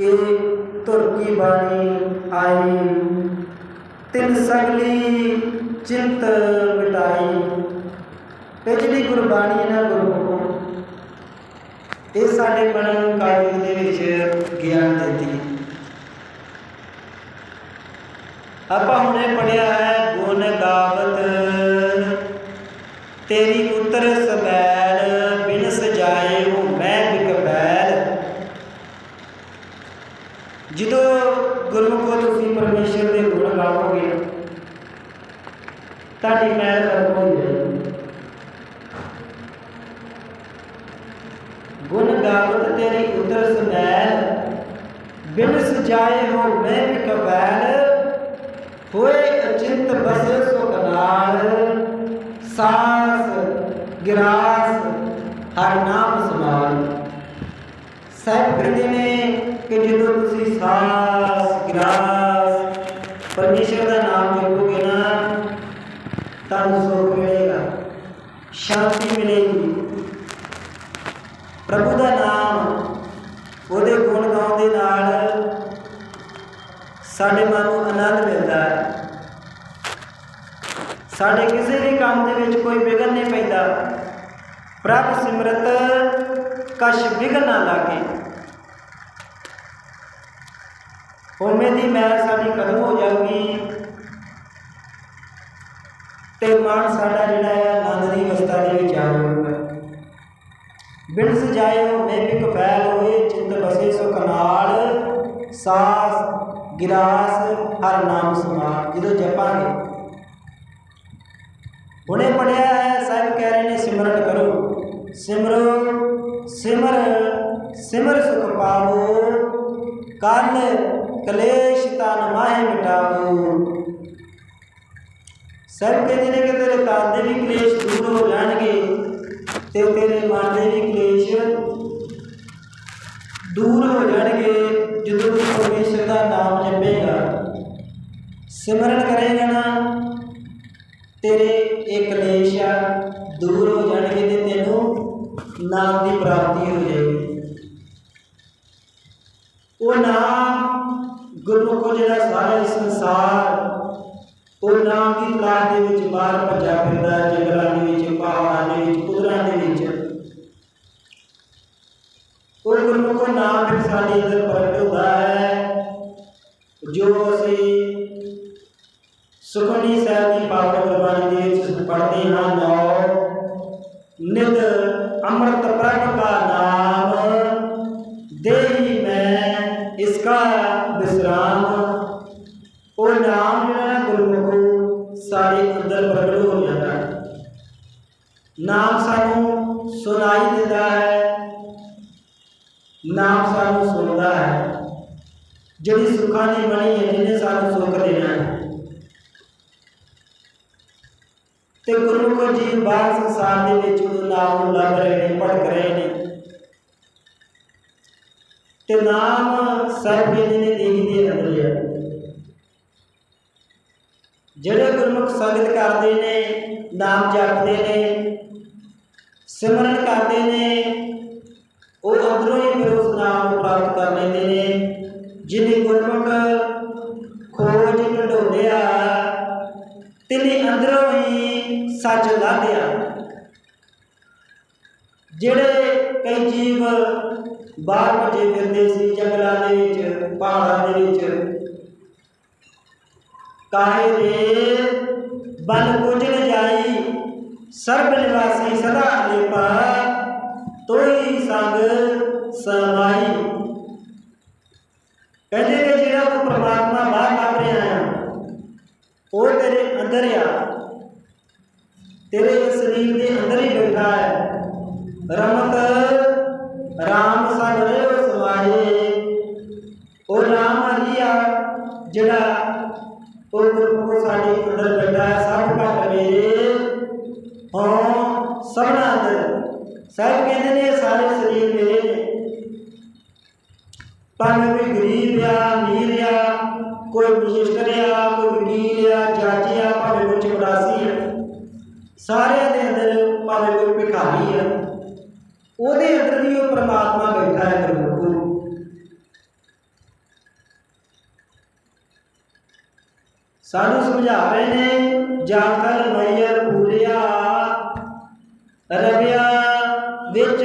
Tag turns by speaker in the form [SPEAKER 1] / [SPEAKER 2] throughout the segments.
[SPEAKER 1] ਇਹ ਤੁਰ ਕੀ ਬਾਣੀ ਆਈ। ਤਿਨ ਸਗਲੀ ਚਿੰਤ ਮਿਟਾਈ। ਇਹ ਗੁਰਬਾਣੀ ਹੈ ਨਾ ਗੁਰਮੁਖੋ, ਇਹ ਸਾਡੇ ਮਨ ਕਾਇਕ ਦੇ ਵਿੱਚ ਗਿਆਨ ਦਿੰਦੀ ਆਪਾਂ ਹੁਣੇ ਪੜਿਆ ਹੈ, ਗੁਣ ਗਾਵਤ ਤੇਰੀ ਉਤਰ ਸਬੈਲ ਬਿਨ ਸਜਾਏ ਹੋ ਮੈਂ ਬਿਕਬੈਲ ਜਦੋਂ ਗੁਰਮੁਖੋ ਤੁਸੀਂ ਪਰਮੇਸ਼ਰ ਦੇ ਗੁਣ ਗਾਵੋਗੇ ਤੁਹਾਡੀ ਮੈਲ ਖਤਮ ਹੋ। ਜਾਏਗੀ ਗੁਣ ਗਾਵਤ ਤੇਰੀ ਉਤਰ ਸਮੈਲ ਬਿਨ ਸਜਾਏ ਹੋ ਮੈਂ ਬਿਕਬੈਲ ਹੋਏ ਅਚਿੰਤ ਬਸੇ ਸੁਖ ਨਾਲ। ਸਾਸ, ਗਿਰਾਸ, ਹਰ ਨਾਮ ਸਮਾਲ। ਸਾਹਿਬ ਕਹਿੰਦੇ ਨੇ ਕਿ ਜਦੋਂ ਤੁਸੀਂ ਸਾਸ ਤੁਹਾਨੂੰ ਸੁਖ ਮਿਲੇਗਾ ਸ਼ਾਂਤੀ ਮਿਲੇਗੀ ਪ੍ਰਭੂ ਦਾ ਨਾਮ ਉਹਦੇ ਗੁਣ ਗਾਉਣ ਦੇ ਨਾਲ ਸਾਡੇ ਮਨ ਨੂੰ ਆਨੰਦ ਮਿਲਦਾ ਹੈ ਸਾਡੇ ਕਿਸੇ ਵੀ ਕੰਮ ਦੇ ਵਿੱਚ ਕੋਈ ਵਿਘਨ ਨਹੀਂ ਪੈਂਦਾ ਪ੍ਰਭ ਸਿਮਰਤ ਕਸ਼ ਵਿਘਨ ਨਾ ਲਾਗੇ ਹੋਮੇ ਦੀ ਮੈਲ ਸਾਡੀ ਖਤਮ ਹੋ ਜਾਊਗੀ ਤੇ ਮਨ ਸਾਡਾ ਜਿਹੜਾ ਹੈ ਆਨੰਦ ਦੀ ਅਵਸਥਾ ਦੇ ਵਿੱਚ ਆ ਜਾਊਗਾ ਬਿਨ ਸਜਾਇਓ ਮੈਂ ਫੈਲ ਹੋਏ, ਚਿੰਤ ਬਸੇ ਸੁਖ ਨਾਲ, ਸਾਸ ਗਿਰਾਸ ਹਰ ਨਾਮ ਸਮਾਨ, ਜਦੋਂ ਜਪਾਂਗੇ। ਹੁਣੇ ਪੜਿਆ ਹੈ, ਸਾਹਿਬ ਕਹਿ ਰਹੇ ਨੇ, ਸਿਮਰਨ ਕਰੋ। ਸਿਮਰੋ, ਸਿਮਰ ਸਿਮਰ ਸੁਖ ਪਾਵੋ। ਕੰਨ ਕਲੇਸ਼ ਤਨ ਮਾਹੇ ਮਿਟਾਵੋ। ਸਾਹਿਬ ਕਹਿੰਦੇ ਨੇ ਕਿ ਤੇਰੇ ਤਨ ਦੇ ਵੀ ਕਲੇਸ਼ ਦੂਰ ਹੋ ਜਾਣਗੇ ਤੇ ਤੇਰੇ ਮਨ ਦੇ ਵੀ ਕਲੇਸ਼ ਦੂਰ ਹੋ ਜਾਣਗੇ। ਮੈਂ ਇਸਕਾ ਵਿਸਰਾਮ ਉਹ ਨਾਮ ਜਿਹੜਾ ਨਾ ਗੁਰਮੁਖੋ, ਸਾਡੇ ਅੰਦਰ ਪ੍ਰਗਟ ਹੋ ਜਾਂਦਾ ਹੈ। ਨਾਮ ਸਾਨੂੰ ਸੁਣਾਈ ਦਿੰਦਾ ਹੈ, ਨਾਮ ਸਾਨੂੰ ਸੁਣਦਾ ਹੈ। ਜਿਹੜੀ ਸੁੱਖਾਂ ਦੀ ਬਣੀ ਹੈ, ਜਿਹਨੇ ਸਾਨੂੰ ਸੁੱਖ ਦੇਣਾ ਹੈ। ਤੇ ਗੁਰਮੁਖ ਜੀ ਬਾਹਰ ਸੰਸਾਰ ਦੇ ਵਿੱਚ ਉਹ ਨਾਮ ਨੂੰ ਲੱਭ ਰਹੇ ਨੇ, ਭਟਕ ਰਹੇ ਨੇ। ਤੇ ਨਾਮ ਸਭ ਦੇ ਨੇ ਦੇਹੀ ਦੇ ਅੰਦਰ ਹੈ। ਜਿਹੜੇ ਗੁਰਮੁਖ ਸੰਗਤ ਕਰਦੇ ਨੇ, ਨਾਮ ਜਪਦੇ ਨੇ, ਸਿਮਰਨ ਕਰਦੇ ਨੇ, ਉਹ ਅੰਦਰੋਂ ਹੀ ਫਿਰ ਨਾਮ ਨੂੰ ਪ੍ਰਾਪਤ ਕਰ ਲੈਂਦੇ ਨੇ। ਜਿਨੇ ਗੁਰਮੁਖ ਖੋਜ ਢੰਡੋਲਿਆ ਤਿਨੇ ਅੰਦਰੋਂ ਹੀ ਸੱਚ ਲਾਧਿਆ ਜਿਹੜੇ ਕਈ ਜੀਵ ਬਾਹਰ ਭੱਜੇ ਫਿਰਦੇ ਸੀ, ਜੰਗਲਾਂ ਦੇ ਵਿੱਚ, ਪਹਾੜਾਂ ਦੇ ਵਿੱਚ। ਕਾਹੇ ਦੇ ਬਨ ਕੁਝ ਨ ਜਾਈ, ਸਰਬ ਨਿਵਾਸੀ ਸਦਾ ਅਲੇਪਾ ਤੋਈ ਸੰਗ ਸਮਾਈ। ਕਹਿੰਦੇ ਕਿ ਜਿਹੜਾ ਤੂੰ ਪ੍ਰਮਾਤਮਾ ਬਾਹਰ ਲੱਭ ਰਿਹਾ ਹੈ ਉਹ ਤੇਰੇ ਅੰਦਰ ਆ। ਤੇਰੇ ਸਰੀਰ ਦੇ ਅੰਦਰ ਹੀ ਬੈਠਾ ਹੈ। ਰਮਤ ਰਾਮ ਸਗਰੇ ਰਹਿਓ ਉਹ ਨਾਮ ਹਰੀਆ ਜਿਹੜਾ ਉਹ ਗੁਰਮੁਖ ਸਾਡੇ ਅੰਦਰ ਬੈਠਾ ਹੈ ਸਭ ਘਟ ਮੇਰੇ ਹਾਂ ਸਭਨਾ ਅੰਦਰ ਸਾਹਿਬ ਕਹਿੰਦੇ ਨੇ ਸਾਰੇ ਸਰੀਰ ਮੇਰੇ ਨੇ। ਭਾਵੇਂ ਕੋਈ ਗਰੀਬ ਆ, ਅਮੀਰ ਆ, ਕੋਈ ਮਜਿਸਟਰ ਆ, ਕੋਈ ਵਕੀਲ ਆ ਜੱਜ ਆ, ਭਾਵੇਂ ਕੋਈ ਚਪੜਾਸੀ ਆ। ਸਾਰਿਆਂ ਦੇ ਅੰਦਰ ਭਾਵੇਂ ਕੋਈ ਭਿਖਾਰੀ ਆ। ਉਹਦੇ ਅੰਦਰ ਵੀ ਉਹ ਪਰਮਾਤਮਾ ਬੈਠਾ ਹੈ ਪ੍ਰਭੂ। ਸਾਨੂੰ ਸਮਝਾ ਰਹੇ ਨੇ ਜਾਕਲ ਮਈਰ ਪੂਰਿਆ ਰਬਿਆ ਵਿੱਚ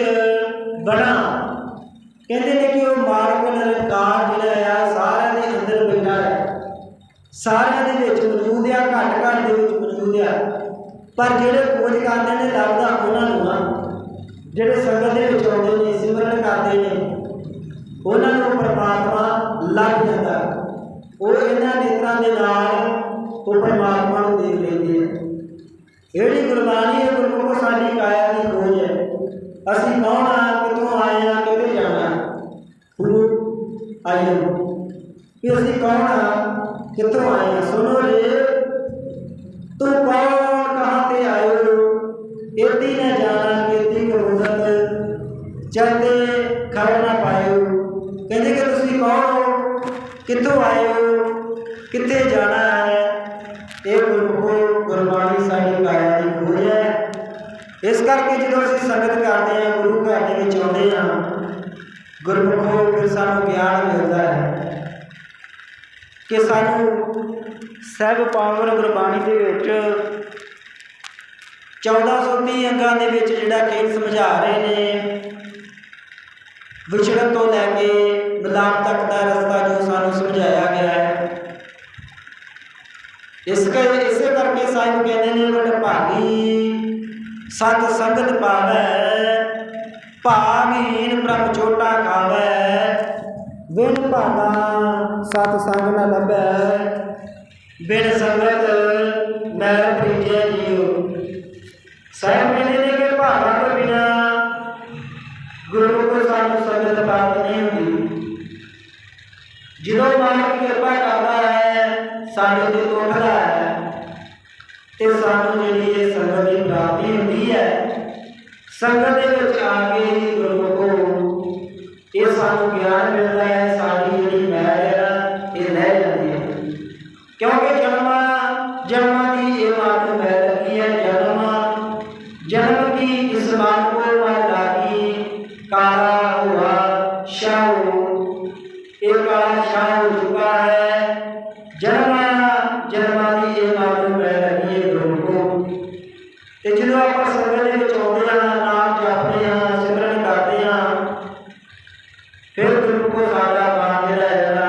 [SPEAKER 1] ਬਣਾ। ਕਹਿੰਦੇ ਨੇ ਕਿ ਉਹ ਮਾਰਗ, ਨਿਰਕਾਰ ਜਿਹੜਾ ਆ ਸਾਰਿਆਂ ਦੇ ਅੰਦਰ ਬੈਠਾ ਹੈ। ਸਾਰਿਆਂ ਦੇ ਵਿੱਚ ਮੌਜੂਦ ਆ ਘੱਟ ਘੱਟ ਦੇ ਵਿੱਚ ਮੌਜੂਦ ਆ। ਪਰ ਜਿਹੜੇ ਖੋਜ ਕਰਦੇ ਨੇ ਲੱਭਦਾ ਉਹਨਾਂ ਨੂੰ ਆ। ਜਿਹੜੇ ਸੰਗਤ ਦੇ ਵਿੱਚ ਆਉਂਦੇ ਨੇ, ਸਿਮਰਨ ਕਰਦੇ ਨੇ, ਉਹਨਾਂ ਨੂੰ ਪਰਮਾਤਮਾ ਲੱਭ ਜਾਂਦਾ ਉਹ ਇਹਨਾਂ ਨੇਤਰਾਂ ਦੇ ਨਾਲ ਉਹ ਪਰਮਾਤਮਾ ਨੂੰ ਦੇਖ ਲੈਂਦੇ ਆ ਜਿਹੜੀ ਗੁਰਬਾਣੀ ਹੈ ਗੁਰਮੁਖ ਸਾਡੀ ਕਾਇਆ ਦੀ ਖੋਜ ਹੈ। ਅਸੀਂ ਕੌਣ ਆ ਕਿੱਥੋਂ ਆਏ ਆ ਕਿੱਥੇ ਜਾਣਾ ਗੁਰੂ ਆਏ ਹੋ ਕਿ ਅਸੀਂ ਕੌਣ ਆ ਕਿੱਥੋਂ ਆਏ ਕਿੱਥੋਂ ਆਏ ਹੋ? ਕਿੱਥੇ ਜਾਣਾ ਹੈ? ਇਹ ਗੁਰਮੁਖੋ ਗੁਰਬਾਣੀ ਸਾਡੀ ਕਾਇਆ ਦੀ ਖੋਜ ਹੈ। ਇਸ ਕਰਕੇ ਜਦੋਂ ਅਸੀਂ ਸੰਗਤ ਕਰਦੇ ਹਾਂ, ਗੁਰੂ ਘਰ ਦੇ ਵਿੱਚ ਆਉਂਦੇ ਹਾਂ, ਗੁਰਮੁਖੋ ਫਿਰ ਸਾਨੂੰ ਗਿਆਨ ਮਿਲਦਾ ਹੈ ਕਿ ਸਾਨੂੰ ਸਭ ਪਾਵਨ ਗੁਰਬਾਣੀ ਦੇ ਵਿੱਚ 1430 ਅੰਗਾਂ ਦੇ ਵਿੱਚ ਜਿਹੜਾ ਕਿ ਸਮਝਾ ਰਹੇ ਨੇ, ਵਿਛੜਨ ਤੋਂ ਲੈ ਕੇ ਮਿਲਾਪ ਤੱਕ ਦਾ ਰਸਤਾ ਜੋ ਸਾਨੂੰ ਸਮਝਾਇਆ ਗਿਆ ਹੈ ਇਸ ਕਰ ਇਸੇ ਕਰਕੇ ਸਾਹਿਬ ਕਹਿੰਦੇ ਨੇ ਵਡ ਭਾਗੀ ਸਤ ਸੰਗਤ ਪਾਵੈ ਭਾਗੀਨ ਪ੍ਰਭ ਚੋਟਾ ਖਾਵੈ ਵਿਣ ਭਾਗਾ ਸਤ ਸੰਗ ਨ ਲੱਭੈ ਬਿਨ ਸੰਗਤ ਮੈਲ ਪ੍ਰੀਜੈ ਜੀਉ ਸਾਹਿਬ ਕਹਿੰਦੇ ਨੇ ਕਿ ਭਾਗਾ ਤੋਂ ਬਿਨਾ ਗੁਰੂ ਕੋ ਸਾਨੂੰ ਸੰਗਤ ਪ੍ਰਾਪਤ ਨਹੀਂ ਹੁੰਦੀ ਜਦੋਂ ਮਾਲਕ ਕਿਰਪਾ ਕਰਦਾ ਹੈ, ਸਾਡੇ ਤੇ ਤੋੜਦਾ ਹੈ। ਤੇ ਸਾਨੂੰ ਜਿਹੜੀ ਇਹ ਸੰਗਤ ਦੀ ਪ੍ਰਾਪਤੀ ਹੁੰਦੀ ਹੈ, ਸੰਗਤ ਦੇ ਵਿੱਚ ਆ ਕੇ ਹੋ ਚੁੱਕਾ ਹੈ। ਜਨਮਾਂ ਜਨਮਾਂ ਇਹ ਮਾਤ ਮੈਲ ਲੱਗੀ ਹੈ ਗੁਰੂ ਤੇ ਜਦੋਂ ਆਪਾਂ ਸੰਗਤ ਦੇ ਵਿੱਚ ਆਉਂਦੇ ਹਾਂ ਨਾਮ ਜਪਦੇ ਹਾਂ ਸਿਮਰਨ ਕਰਦੇ ਹਾਂ, ਫਿਰ ਗੁਰੂ ਕੋ ਸਾਡਾ ਮਨ ਜਿਹੜਾ ਹੈ ਨਾ,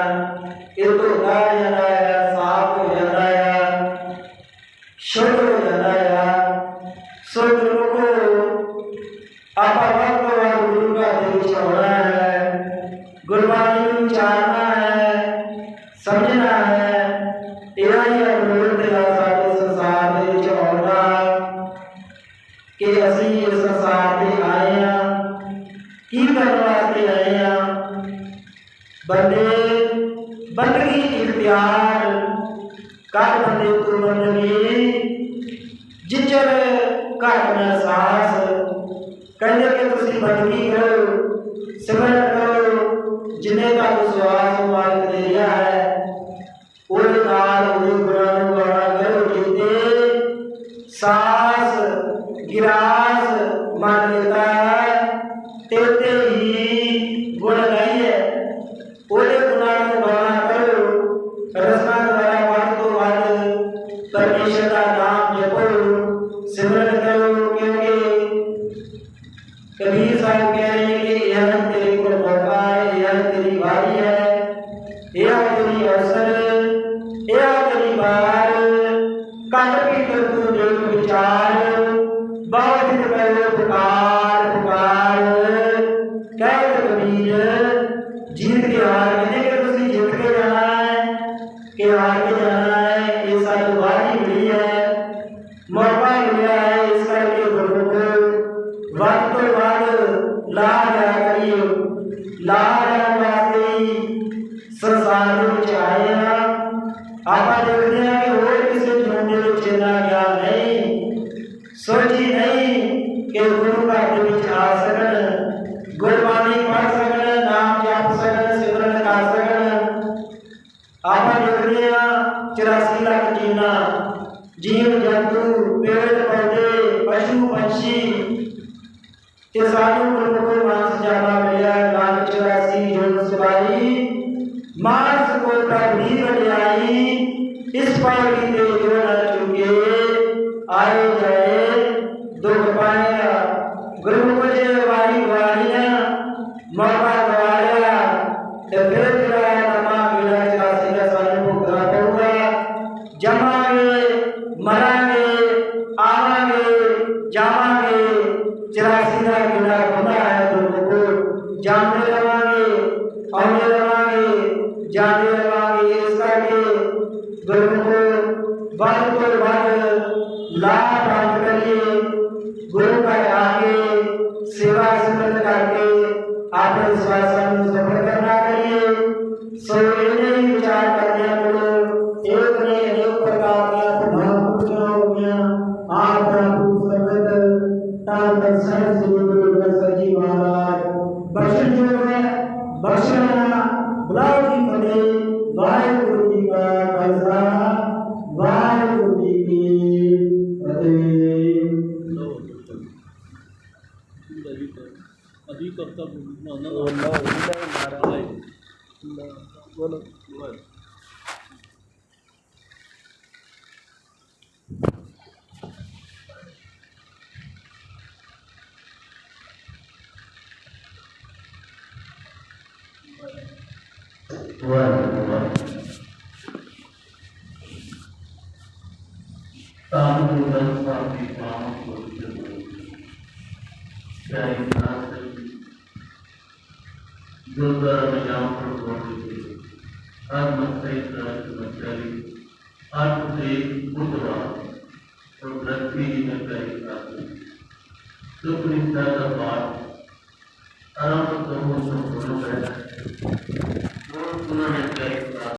[SPEAKER 1] ਇਹ ਧੋਤਾ ਜਾਂਦਾ ਹੈ, ਸਾਫ਼ ਹੋ ਜਾਂਦਾ ਹੈ, ਸ਼ੁੱਧ ਹੋ ਜਾਂਦਾ ਹੈ। ਸੋ ਗੁਰੂ ਕੋ ਆਪਾਂ ਵੱਧ ਤੋਂ ਗੁਰੂ ਘਰ ਦੇ ਵਿੱਚ ਆਉਣਾ ਬੰਦਗੀ ਇਖਤਿਆਰ ਕਰ ਬੰਦੇ ਤੂੰ ਬੰਦਗੀ ਜਿਚਰ ਘਟ ਮੈਂ ਸਾਸ ਕਹਿੰਦੇ ਕਿ ਤੁਸੀਂ ਬੰਦਗੀ ਕਰੋ, ਸਿਮਰਨ ਕਰੋ, ਜਿੰਨੇ ਦਾ ਵਿਸ਼ਵਾਸ ਮਾਲਕ ਦੇ ਰਿਹਾ ਹੈ, ਉਹਦੇ ਨਾਲ ਉਹਦੇ ਗੁਣਾਂ ਨੂੰ ਗਾਣਾ ਕਰੋ ਜਿੱਤੇ ਸਾਸ ਗਿਰਾਸ ਮੰਨ ਲੈਂਦਾ ਤੇ ਤੇ ਤੇਰੀ ਅਵਸਰ ਇਹ ਤੇਰੀ ਵਾਰ। ਕੰਨ ਪੀਤਰ ਤੂੰ ਦੇਖ ਵਿਚਾਰ, ਬਹੁਤ ਪਹਿਲੇ ਪੁਕਾਰ ਪੁਕਾਰ। ਕਹਿ ਕਬੀਰ, ਜੀਤ ਕੇ ਹਾਰ ਕਹਿੰਦੇ ਕਿ ਤੁਸੀਂ? ਜਿੱਤ ਕੇ ਜਾਣਾ ਹੈ। ਕਿ ਹਾਰ ਕੇ ਜਾਣਾ ਹੈ, ਇਹ ਸਾਨੂੰ ਵਾਰੀ ਮਿਲੀ ਹੈ। ਮੌਕਾ ਮਿਲਿਆ ਹੈ, ਇਸ ਕਰਕੇ ਗੁਰਮੁਖ ਵੱਧ ਤੋਂ ਵੱਧ ਲਾ ਜਾ ਕਰੀਏ। ਲਾ ਜਾਣ ਵਾਸਤੇ ਹੀ ਸੰਸਾਰ ਦੇ ਵਿੱਚ ਆਏ ਹਾਂ ਆਪਾਂ ਦੇਖਦੇ ਹਾਂ ਕਿ ਹੋਰ ਕਿਸੇ ਜੂਨ ਦੇ ਵਿੱਚ ਇੰਨਾ ਗਿਆਨ ਨਹੀਂ ਸੋਚੀ ਨਹੀਂ ਕਿ ਗੁਰੂ ਘਰ ਦੇ ਵਿੱਚ ਆ ਸਕਣ ਗੁਰਬਾਣੀ ਪੜ੍ਹ ਸਕਣ ਨਾਮ ਜਪ ਸਕਣ ਸਿਮਰਨ ਕਰ ਸਕਣ ਆਪਾਂ ਦੇਖਦੇ ਹਾਂ 84 ਲੱਖ ਜੀਵਨਾ ਜੀਵ ਜੰਤੂ ਪੇੜ ਪੌਦੇ, ਪਸ਼ੂ ਪੰਛੀ ਤੇ ਸਾਨੂੰ ਗੁਰਮੁਖ ਮਾਨਸ ਜਾਣਾ ਮਿਲਿਆ ਨਾਨਕ 84 ਜੁਨ ਸਵਾਈ ਮਾਨਸ ਕੋ ਪ੍ਰਭੀ ਵਡਿਆਈ ਇਸ ਪੌੜੀ ਤੇ ਜੋ ਨਾ ਚੁਕੇ, ਆਏ ਜਾਏ ਦੁਖ ਪਾਇਆ, ਗੁਰੂ ਮੁਝੇ ਵਾਰੀ ਵਾਰੀਆਂ ਮੌਕਾ ਦਵਾਇਆ ਤੇ ਫਿਰ ਜਿਹੜਾ ਨਮਾ ਵੀੜਾ ਚਰਾਸੀ ਦਾ ਸਾਨੂੰ ਭੁਗਤਣਾ ਪਊਗਾ ਜਮਾਂਗੇ ਮਰਾਂਗੇ ਆਵਾਂਗੇ ਜਾਵਾਂਗੇ ਚਰਾਸੀ ਦਾ ਕਿਹੜਾ ਹੁੰਦਾ ਹੈ ਦੁੱਖ ਜਾਂਦੇ ਰਵਾਂਗੇ ਆਉਂਦੇ ਰਵਾਂਗੇ ਜਾਂਦੇ ਰਵਾਂਗੇ ਇਸ ਕਰਕੇ ਗੁਰੂ ਵੱਧ ਤੋਂ ਵੱਧ ਲਾਭ ਪ੍ਰਾਪਤ ਕਰੀਏ ਗੁਰੂ ਘਰ ਆ ਕੇ ਸੇਵਾ ਸਿਮਰਨ ਕਰਕੇ ਆਪਣੇ ਵਿਸ਼ਵਾਸਾਂ ਨੂੰ ਸਫਲ ਕਰਨਾ ਕਰੀਏ ਸੋ ਇਹਨੇ ਹੀ ਵਿਚਾਰ ਕਰਦਿਆਂ ਕੋਲ ਇੱਕ ਨੇ ਅਨੇਕ ਪ੍ਰਕਾਰ ਦੀਆਂ ਪ੍ਰਭਾਵ ਪੁੱਛਣਾ ਹੋ ਗਿਆ ਆਪ ਪ੍ਰਭੂ ਸਰਬਤ ਤਾਂ ਦਰਸ਼ਨ ਸ੍ਰੀ ਗੁਰੂ ਗ੍ਰੰਥ ਸਾਹਿਬ ਜੀ ਮਹਾਰਾਜ ਬਖਸ਼ਣ ਜੋਗ ਹੈ ਬਖਸ਼ਣਾ ਬੁਲਾਓ ਜੀ ਫਤਿਹ ਵਾਹਿਗੁਰੂ ਜੀ ਕਾ ਖਾਲਸਾ ਵਾਹਿਗੁਰੂ ਜੀ ਕੀ ਫਤਿਹ
[SPEAKER 2] ਅਧਿ ਕਰਤਾ ਬੋਲਣਾ
[SPEAKER 3] ਬੋਲੋ
[SPEAKER 2] ਤਾਂ ਨੂੰ ਦਸ ਸਾਥੀ ਪਾਉਂ ਕੋ ਜਰੂਰ ਚਾਹੇ ਨਾ ਸਹੀ ਗੁਰਦੁਆਰਾ ਮੈਂ ਜਾਮ ਪਰ ਬੋਲ ਕੇ ਹਰ ਮਸਤੇ ਦਾ ਸਮਝਾਲੀ ਆਪ ਦੇ ਬੁੱਧਵਾ ਤੋਂ ਧਰਤੀ ਦੀ ਨਕਾਈ ਸਾਥੀ ਸੁਪਨਿਤਾ ਦਾ ਬਾਤ ਆਰਾਮ ਤੋਂ ਹੋ ਸੰਪੂਰਨ ਹੈ